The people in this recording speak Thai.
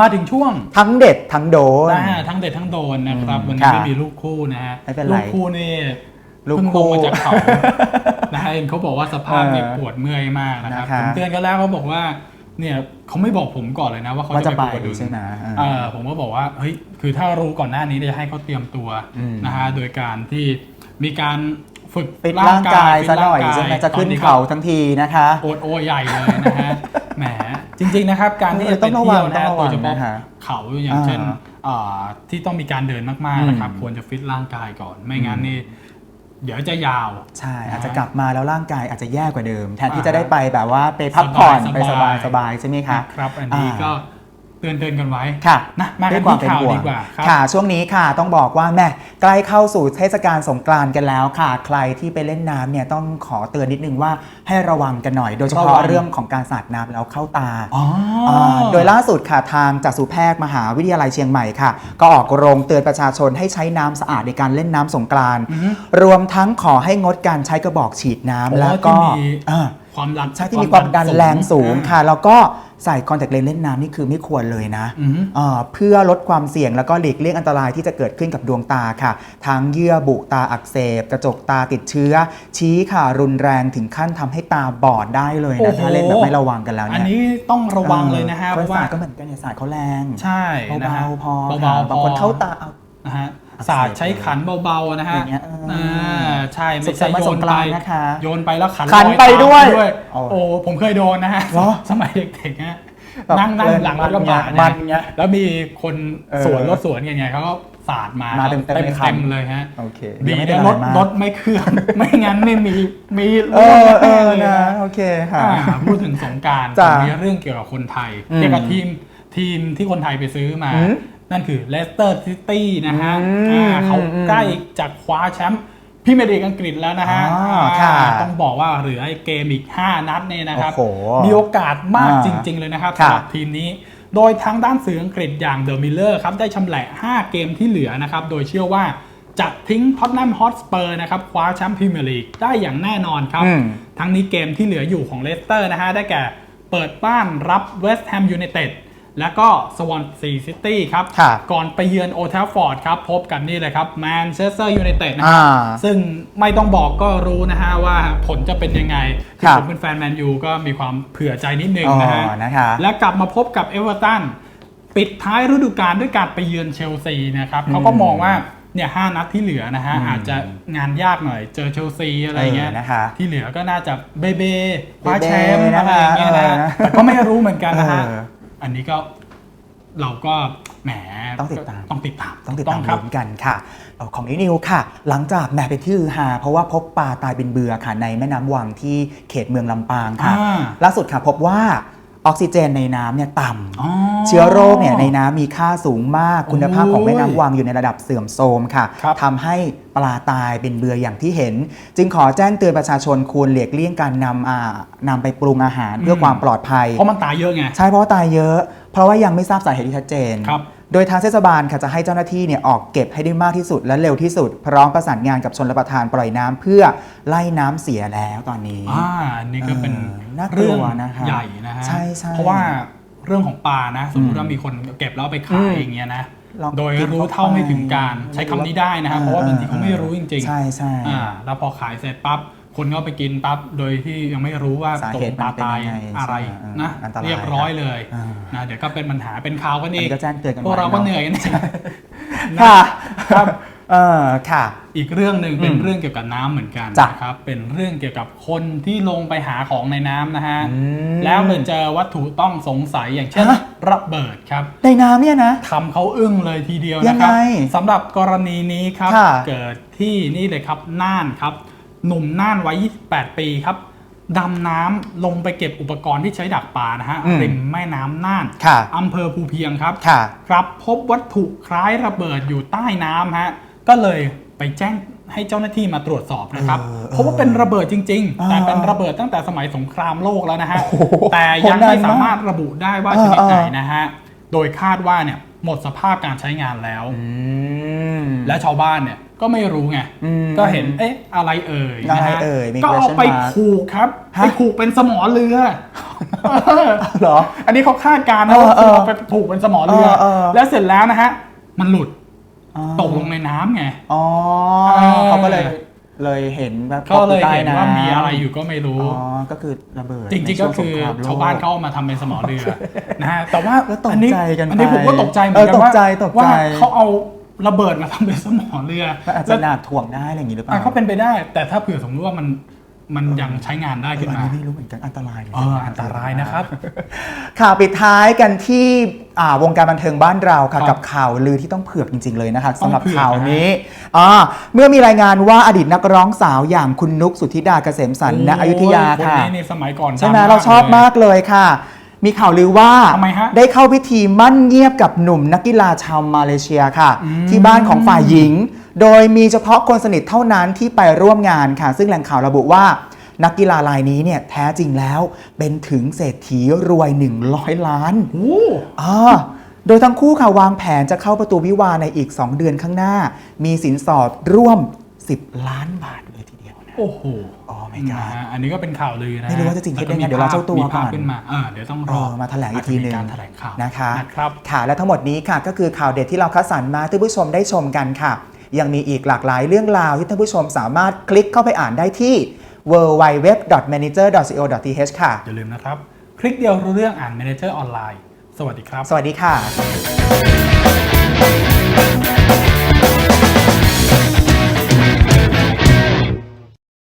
มาถึงช่วงทั้งเด็ดทั้งโดน อ่าทั้งเด็ดทั้งโดนนะครับ อืมวันครันี้บไม่มีลูกคู่นะฮะไม่เป็นไรลูกคู่นี่ลูกเพิ่งคู่ลงมาจากเขานะฮะเห็นเขาบอกว่าสภาพเนี่ยเออปวดเมื่อยมากนะครับนะคะ ผมเตือนกันแล้วเขาบอกว่าเนี่ยเขาไม่บอกผมก่อนเลยนะว่าเขาว่าจะจะไปไปปวดดุล ใช่ไหมเออเออผมก็บอกว่าเฮ้ยคือถ้ารู้ก่อนหน้านี้จะให้เขาเตรียมตัวอืม นะฮะโดยการที่มีการฝึกปิดร่างกายฟิตซะหน่อยร่างกายใช่ไหมจะขึ้นตอก็เขาทั้งทีนะคะ โอดโอยใหญ่เลยนะฮะ แหม จริงๆนะครับการที่เออจะไปต้องระวัเที่งยวนะต้องระวัโดงยเฉพาะนะคะเขาอย่างเช่นอ่าอ่าที่ต้องมีการเดินมากๆนะครับอืมควรจะฟิตร่างกายก่อน ไม่งั้นนี่เดี๋ยวจะยาว ใช่นะฮะอาจจะกลับมาแล้วร่างกายอาจจะแย่กว่าเดิม แทนที่อ่าจะได้ไปแบบว่าไปพักผ่อนสบายๆไปสบายสบายใช่ไหมคะนะครับอันนี้อ่าก็ เตือนเตือนๆกันไว้ค่ะนะมาด้กัวนยความที่เป็นข่าวห่วงดีกว่าครับค่ะ ช่วงนี้ค่ะต้องบอกว่าแม่ใกล้เข้าสู่เทศกาลสงกรานต์กันแล้วค่ะ ใครที่ไปเล่นน้ำเนี่ยต้องขอเตือนนิดนึงว่าให้ระวังกันหน่อย โดยเฉระวัพาะงเรื่องของการสาดน้ำแล้วเข้าตาอ๋ออ่าโดยล่าสุดค่ะทางจากสุแพทย์มหาวิทยาลัยเชียงใหม่ค่ะ ก็ออกโรงเตือนประชาชนให้ใช้น้ำสะอาดในการเล่นน้ำสงกรานต์อือฮึรวมทั้งขอให้งดการใช้กระบอกฉีดน้ำโอ้แล้วก็ที่มีอ่าความดันใช่ที่มีความดันแรงสูงอ่าค่ะ แล้วก็ ใส่คอนแทคเลนส์เล่นน้ำนี่คือไม่ควรเลยนะอือฮึอ่าเพื่อลดความเสี่ยงแล้วก็หลีกเลี่ยงอันตรายที่จะเกิดขึ้นกับดวงตาค่ะ ทั้งเยื่อบุตาอักเสบ กระจกตาติดเชื้อ ชี้ค่ะรุนแรงถึงขั้นทำให้ตาบอดได้เลยโอ้นะโหถ้าเล่นแบบไม่ระวังกันแล้วอันเนี่ยนี้ต้องระวังเลยนะฮะออเพราะว่าสดก็เหมือนกันเนี่ยสายเขาแรง ใช่นะฮะเบาๆพอเบาๆค่ะบางคนพอเข้าตาเอานะฮะอักเสบศาสตร์ใช้ขันเบาๆนะฮะอย่างเงี้ยเอออ่าใช่สุไม่ขสัใช่นต์วันโยสนงกไปรานต์นะคะโยนไปแล้วขันขันลอไปด้วยตามโอ้โอ้ผมเคยโดนนะฮะเหรอสมัยเด็กๆฮะแบบนั่งนั่งเล่นหลังรถกระบะมันนะเงี้ยแล้วมีคนเออสวนรถสวนไงๆเขาก็สาดมามาเต็มๆเต็มในคันเต็มเลยฮะโอเคดียังไม่ได้นะอะไรรถมากรถไม่เคลื่อนไม่งั้นไม่มีมีเออเออเลย นะโอเคค่ะ อ่าพูดถึงสงกรารจ้ะมีเรื่องเกี่ยวกับคนไทยอืมเกี่ยวกับทีมทีมที่คนไทยไปซื้อมา อืม นั่นคือเลสเตอร์ซิตี้นะฮะอืมอ่าเขาอืมใกล้จะคว้าแชมป์พรี่เมียร์ลีกอังกฤษแล้วนะฮะอ๋อค่ะอ่าต้องบอกว่าเหลือไอ้เกมอีก 5 นัดเนี่ยนะครับโอ้โหมีโอกาสมากอ่าจริง ๆ เลยนะครับค่ะ สำหรับทีมนี้ โดยทางด้านสื่ออังกฤษอย่างเดอะมิลเลอร์ครับได้ชำแหละ 5 เกมที่เหลือนะครับ โดยเชื่อว่าจะทิ้งท็อตแนมฮอตสเปอร์นะครับคว้าแชมป์พรีเมียร์ลีกได้อย่างแน่นอนครับ อืม ทั้งนี้เกมที่เหลืออยู่ของเลสเตอร์นะฮะได้แก่เปิดบ้านรับเวสต์แฮมยูไนเต็ด แล้วก็สวอนซีซิตี้ครับค่ะก่อนไปเยือนโอเทลฟอร์ดครับ พบกันนี่เลยครับแมนเชสเตอร์ยูไนเต็ดนะอ่าฮะซึ่งไม่ต้องบอกก็รู้นะฮะว่าผลจะเป็นยังไงครัที่บผมเป็นแฟนแมนยูก็มีความเผื่อใจนิดนึงนะฮะอ๋อนะคะ และกลับมาพบกับเอเวอร์ตันปิดท้ายฤดูกาลด้วยการไปเยือนเชลซีนะครับอืมเขาก็มองว่าเนี่ยห้านัดที่เหลือนะฮะ อืมอาจจะงานยากหน่อยเจอเชลซีอะไรเงี้ยเออนะคะที่เหลือก็น่าจะเบเบคว้าเบเบ้แชมป์นะอะไรคะอย่างเงี้ยนะเออนะแต่ก็ไม่รู้เหมือนกันนะฮะ เออ อันนี้ก็เราก็แหมต้องติดตาม ต้องติดตามต้องติดตามครับลุ้นกันค่ะเอ่อของนินิวค่ะ หลังจากแหม่เป็นที่ฮือฮาเพราะว่าพบปลาตายเป็นเบือค่ะในแม่น้ำวังที่เขตเมืองลำปางค่ะอ่าล่าสุดค่ะพบว่า ออกซิเจนในน้ำเนี่ยต่ำอ๋อเชื้อโรคเนี่ยในน้ำมีค่าสูงมาก คุณภาพของแม่น้ำวังอยู่ในระดับเสื่อมโทรมค่ะครับทำให้ปลาตายเป็นเบืออย่างที่เห็น จึงขอแจ้งเตือนประชาชนควรหลีกเลี่ยงการนำอ่านำไปปรุงอาหารเพื่อความปลอดภัย เพราะมันตายเยอะไง ใช่เพราะว่าตายเยอะ เพราะว่ายังไม่ทราบสาเหตุที่ชัดเจน ครับ โดยทางเทศบาลค่ะจะให้เจ้าหน้าที่เนี่ยออกเก็บให้ได้มากที่สุดและเร็วที่สุด พร้อมประสานงานกับชนรับประทานปล่อยน้ำเพื่อไล่น้ำเสียแล้วตอนนี้ อ่าอันนี่ก็เป็นเออน่ากลัวเรื่องนะคะใหญ่นะฮะใช่ใช่เพราะว่าเรื่องของปลานะ สมมติอืมว่ามีคนเก็บแล้วเอาไปขาอืยมอย่างเงี้ยนะ ลองโดยกินรู้เข้าเท่าไม่ถึงการไปใช้คำนี้ได้นะครับ เพราะว่าบางทีเขาไม่รู้จริงใช่ใช่ๆอ่าแล้วพอขายเสร็จปั๊บ คนก็ไปกินปั๊บโดยที่ยังไม่รู้ว่าสาตกเหตุปลามันเป็นตายยังไงอะไรใช่เออนะอันตรายเรียบร้อยเลยอ่านะเดี๋ยวก็เป็นปัญหาเป็นข่าวกันอันอีกนี้ก็แจ้งเตือนกันพวกเราก็ไะเหนื่อยกันเองค่ะครับเออค่ะ อีกเรื่องหนึ่งเป็นอืมเรื่องเกี่ยวกับน้ำเหมือนกันจ้ะนะครับเป็นเรื่องเกี่ยวกับคนที่ลงไปหาของในน้ำนะฮะอืม แล้วไปเจอวัตถุต้องสงสัยอย่างเช่นฮะระเบิดครับ ในน้ำเนี่ยนะ ทำเขาอึ้งเลยทีเดียวยันะงครับไงสำหรับกรณีนี้ครับ ค่ะเกิดที่นี่เลยครับน่านครับ หนุ่มน่านวัย 28 ปีครับดำน้ำลงไปเก็บอุปกรณ์ที่ใช้ดักปลานะฮะ อืมริมแม่น้ำน่านค่ะอำเภอภูเพียงครับ ค่ะ ครับพบวัตถุคล้ายระเบิดอยู่ใต้น้ำฮะ ก็เลยไปแจ้งให้เจ้าหน้าที่มาตรวจสอบนะครับ เออเพราะว่าเป็นระเบิดจริงอ่าๆแต่เป็นระเบิดตั้งแต่สมัยสงครามโลกแล้วนะฮะ โอ้โหแต่ยังโหนานไม่สามารถระบุได้ว่าเออชนิดไหนเออนะฮะ โดยคาดว่าเนี่ยหมดสภาพการใช้งานแล้วอืมและชาวบ้านเนี่ยก็ไม่รู้ไงอืมก็เห็น เอ๊ะ อะไรเอ่ยอะไรนะฮะเอ่ยมีก็เอา question ไป mark ผูกครับฮะไปผูกเป็นสมอเรือเหรอ อันนี้เขาคาดการณ์นะเออว่าเออเอาไปผูกเป็นสมอเรือเออเออแล้วเสร็จแล้วนะฮะ มันหลุดอ๋อตกลงในน้ำไง อ๋อเออเขาก็เลย เลยเห็นแบบก็เลยใต้เห็นำว่ามีอะไรอยู่ก็ไม่รู้อ๋อก็คือระเบิดจริงๆในก็ช่วคือสงรมโลกชาวบ้านเขาเอามาทำเป็นสมอเรือนะฮะแต่ว่าแล้วตกอันนี้ใจกันอันนี้ไปผมก็ตกใจเหมือนกัเออตกว่าใจตกใจว่าเขาเอาระเบิดมาทำเป็นสมอเรือมันอาจจะหนักถ่วงได้อะไรอย่างนี้หรือเปอะล่าก็เป็นไปได้ แต่ถ้าเผื่อสมมติว่ามัน มันยังใช้งานได้เอขึ้อนอันมานี้ไม่รู้เหมือนกันอันตรายเลยเอออันตรายนะครับ ข่าวปิดท้ายกันที่อ่าวงการบันเทิงบ้านเราค่ะ ครับกับข่าวลือที่ต้องเผือกจริง ๆ เลยนะคะต้องสำหรับเผือก ข่าวนะฮะนี้อ่าเมื่อมีรายงานว่าอดีตนักร้องสาวอย่างคุณนุกสุธิดาเกษมสันต์ณอยุธยาโอ้ค่ะนนี้ในสมัยก่อนใช่ไหมดังเราชอบลยมากเลยค่ะ มีข่าวลือว่าทำไมฮะได้เข้าพิธีมั่นเงียบกับหนุ่มนักกีฬาชาวมาเลเซียค่ะ อืม ที่บ้านของฝ่ายหญิง โดยมีเฉพาะคนสนิทเท่านั้นที่ไปร่วมงานค่ะ ซึ่งแหล่งข่าวระบุว่า นักกีฬารายนี้เนี่ยแท้จริงแล้วเป็นถึงเศรษฐีรวย 100 ล้าน โอ้ อ่าโดยทั้งคู่ค่ะวางแผนจะเข้าประตูวิวาห์ในอีก 2 เดือนข้างหน้า มีสินสอดร่วม 10 ล้านบาทเลยทีเดียวนะ โอ้โหโอ้ my นะ god ฮะอันนี้ก็เป็นข่าวลือนะไม่รู้ว่าจะจริงเท็จได้ไงแล้ก็มีเดี๋ยวรอเจ้าตัวมีภาพก่อนขึ้นมาเออเดี๋ยวต้องรเอออมาแถลงอีกทีหนึ่งาจจะมีการแถลงข่าวนะคะนะครับค่ะและทั้งหมดนี้ค่ะก็คือข่าวเด็ดที่เราคัดสรรมาให้ท่านผู้ชมได้ชมกันค่ะ ยังมีอีกหลากหลายเรื่องราวที่ท่านผู้ชมสามารถคลิกเข้าไปอ่านได้ที่ www.manager.co.th ค่ะอย่าลืมนะครับ คลิกเดียวรู้เรื่องอ่าน Manager ออนไลน์สวัสดีครับ สวัสดีค่ะ